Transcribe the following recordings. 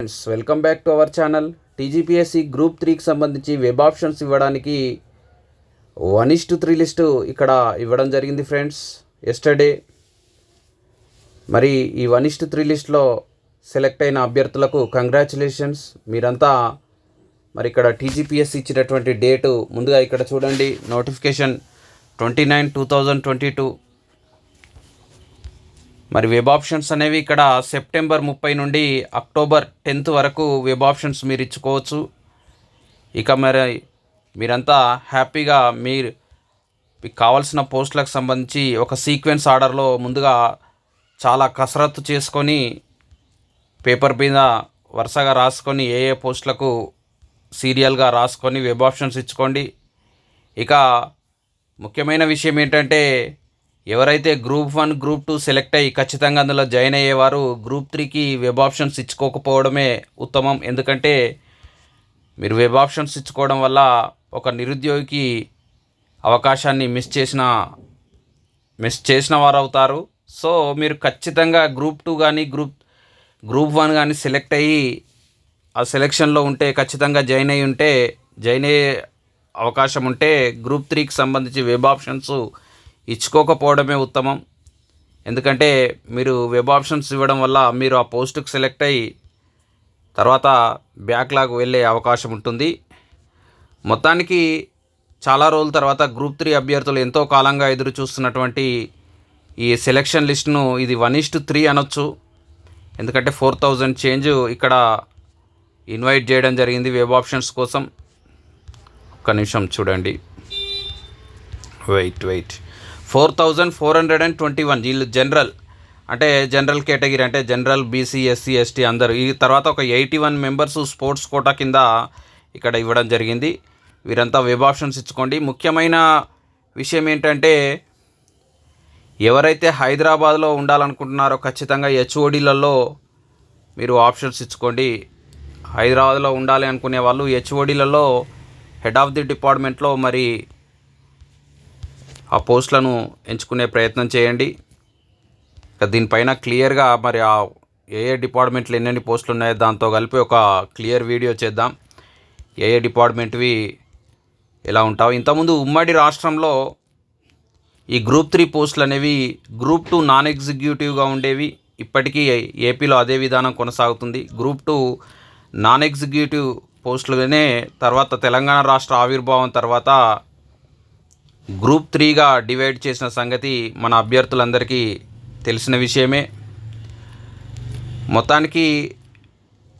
Friends welcome back to our channel TGPSC group త్రీకి సంబంధించి web options ఇవ్వడానికి one is to three list ఇక్కడ ఇవ్వడం జరిగింది ఫ్రెండ్స్ ఎస్టర్డే మరి ఈ వన్ ఇస్ టు త్రీ లిస్ట్లో సెలెక్ట్ అయిన అభ్యర్థులకు కంగ్రాచులేషన్స్ మీరంతా మరి ఇక్కడ టీజీపీఎస్సి ఇచ్చినటువంటి డేటు ముందుగా ఇక్కడ చూడండి. Notification twenty nine two thousand twenty two మరి వెబ్ ఆప్షన్స్ అనేవి ఇక్కడ సెప్టెంబర్ ముప్పై నుండి అక్టోబర్ టెన్త్ వరకు వెబ్ ఆప్షన్స్ మీరు ఇచ్చుకోవచ్చు. ఇక మరి మీరంతా హ్యాపీగా మీరు మీకు కావాల్సిన పోస్టులకు సంబంధించి ఒక సీక్వెన్స్ ఆర్డర్లో ముందుగా చాలా కసరత్తు చేసుకొని పేపర్ మీద వరుసగా రాసుకొని ఏ ఏ పోస్టులకు సీరియల్గా రాసుకొని వెబ్ ఆప్షన్స్ ఇచ్చుకోండి. ఇక ముఖ్యమైన విషయం ఏంటంటే ఎవరైతే group one group two select అయ్యి ఖచ్చితంగా అందులో జాయిన్ అయ్యేవారు గ్రూప్ త్రీకి వెబ్ ఆప్షన్స్ ఇచ్చుకోకపోవడమే ఉత్తమం. ఎందుకంటే మీరు వెబ్ ఆప్షన్స్ ఇచ్చుకోవడం వల్ల ఒక నిరుద్యోగికి అవకాశాన్ని మిస్ చేసిన మిస్ చేసిన వారు అవుతారు సో మీరు ఖచ్చితంగా గ్రూప్ టూ కానీ గ్రూప్ గ్రూప్ వన్ కానీ సెలెక్ట్ అయ్యి ఆ సెలెక్షన్లో ఉంటే ఖచ్చితంగా జాయిన్ అయ్యి ఉంటే జాయిన్ అయ్యే అవకాశం ఉంటే గ్రూప్ త్రీకి సంబంధించి వెబ్ ఆప్షన్స్ ఇచ్చుకోకపోవడమే ఉత్తమం. ఎందుకంటే మీరు వెబ్ ఆప్షన్స్ ఇవ్వడం వల్ల మీరు ఆ పోస్టుకు సెలెక్ట్ అయ్యి తర్వాత బ్యాక్లాగ్ వెళ్ళే అవకాశం ఉంటుంది. మొత్తానికి చాలా రోజుల తర్వాత గ్రూప్ త్రీ అభ్యర్థులు ఎంతో కాలంగా ఎదురు చూస్తున్నటువంటి ఈ సెలెక్షన్ లిస్ట్ను ఇది వన్ ఇస్ టు త్రీ అనొచ్చు. ఎందుకంటే ఫోర్ థౌజండ్ చేంజ్ ఇక్కడ ఇన్వైట్ చేయడం జరిగింది వెబ్ ఆప్షన్స్ కోసం. ఒక్క నిమిషం చూడండి. Wait wait. Four thousand four hundred and twenty one. వీళ్ళు జనరల్. అంటే జనరల్ కేటగిరీ అంటే జనరల్ బీసీ ఎస్సీ ఎస్టీ అందరు. ఈ తర్వాత ఒక eighty one members sports quota కింద ఇక్కడ ఇవ్వడం జరిగింది. వీరంతా వెబ్ ఆప్షన్స్ ఇచ్చుకోండి. ముఖ్యమైన విషయం ఏంటంటే ఎవరైతే హైదరాబాద్లో ఉండాలనుకుంటున్నారో ఖచ్చితంగా హెచ్ఓడీలలో మీరు ఆప్షన్స్ ఇచ్చుకోండి. హైదరాబాద్లో ఉండాలి అనుకునే వాళ్ళు హెచ్ఓడీలలో హెడ్ ఆఫ్ ది డిపార్ట్మెంట్లో మరి ఆ పోస్టులను ఎంచుకునే ప్రయత్నం చేయండి. దీనిపైన క్లియర్గా మరి ఆ ఏ ఏ డిపార్ట్మెంట్లు ఎన్నెన్ని పోస్టులు ఉన్నాయో దాంతో కలిపి ఒక క్లియర్ వీడియో చేద్దాం. ఏ ఏ డిపార్ట్మెంట్వి ఎలా ఉంటావు ఇంతకుముందు ఉమ్మడి రాష్ట్రంలో ఈ గ్రూప్ త్రీ పోస్టులు అనేవి గ్రూప్ టూ నాన్ ఎగ్జిక్యూటివ్గా ఉండేవి. ఇప్పటికీ ఏపీలో అదే విధానం కొనసాగుతుంది. గ్రూప్ టూ నాన్ ఎగ్జిక్యూటివ్ పోస్టులుగానే తర్వాత తెలంగాణ రాష్ట్ర ఆవిర్భావం తర్వాత గ్రూప్ త్రీగా డివైడ్ చేసిన సంగతి మన అభ్యర్థులందరికీ తెలిసిన విషయమే. మొత్తానికి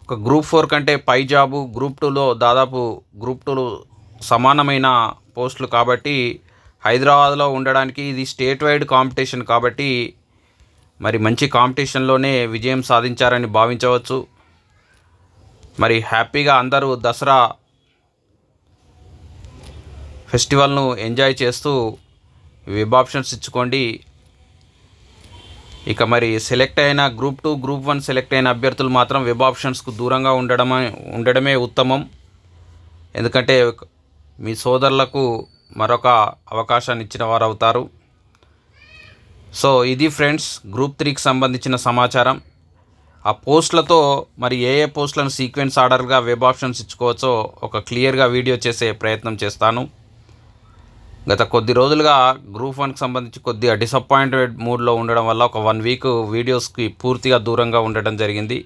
ఒక గ్రూప్ ఫోర్ కంటే పై జాబు గ్రూప్ టూలో దాదాపు గ్రూప్ టూలో సమానమైన పోస్టులు కాబట్టి హైదరాబాద్లో ఉండడానికి ఇది స్టేట్ వైడ్ కాంపిటీషన్ కాబట్టి మరి మంచి కాంపిటీషన్లోనే విజయం సాధించారని భావించవచ్చు. మరి హ్యాపీగా అందరూ దసరా ఫెస్టివల్ను ఎంజాయ్ చేస్తూ వెబ్ ఆప్షన్స్ ఇచ్చుకోండి. ఇక మరి సెలెక్ట్ అయిన group two group one select అయిన అభ్యర్థులు మాత్రం వెబ్ ఆప్షన్స్కు దూరంగా ఉండడమే ఉండడమే ఉత్తమం. ఎందుకంటే మీ సోదరులకు మరొక అవకాశాన్ని ఇచ్చిన వారు అవుతారు సో ఇది ఫ్రెండ్స్ గ్రూప్ త్రీకి సంబంధించిన సమాచారం. ఆ పోస్టులతో మరి ఏ ఏ పోస్టులను సీక్వెన్స్ ఆర్డర్గా వెబ్ ఆప్షన్స్ ఇచ్చుకోవచ్చో ఒక క్లియర్గా వీడియో చేసే ప్రయత్నం చేస్తాను. గత కొద్ది రోజులుగా గ్రూప్ వన్కి సంబంధించి కొద్దిగా డిసప్పాయింటెడ్ మూడ్లో ఉండడం వల్ల ఒక వన్ వీక్ వీడియోస్కి పూర్తిగా దూరంగా ఉండడం జరిగింది.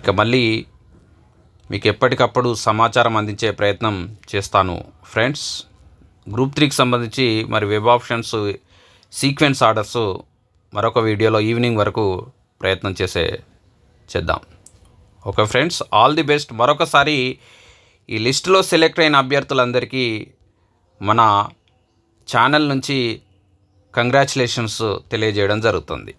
ఇక మళ్ళీ మీకు ఎప్పటికప్పుడు సమాచారం అందించే ప్రయత్నం చేస్తాను. ఫ్రెండ్స్ గ్రూప్ త్రీకి సంబంధించి మరి వెబ్ ఆప్షన్స్ సీక్వెన్స్ ఆర్డర్స్ మరొక వీడియోలో ఈవినింగ్ వరకు ప్రయత్నం చేసే చేద్దాం. Okay friends all the best. మరొకసారి ఈ లిస్టులో సెలెక్ట్ అయిన అభ్యర్థులందరికీ మన ఛానల్ నుంచి కంగ్రాచులేషన్స్ తెలియజేయడం జరుగుతుంది.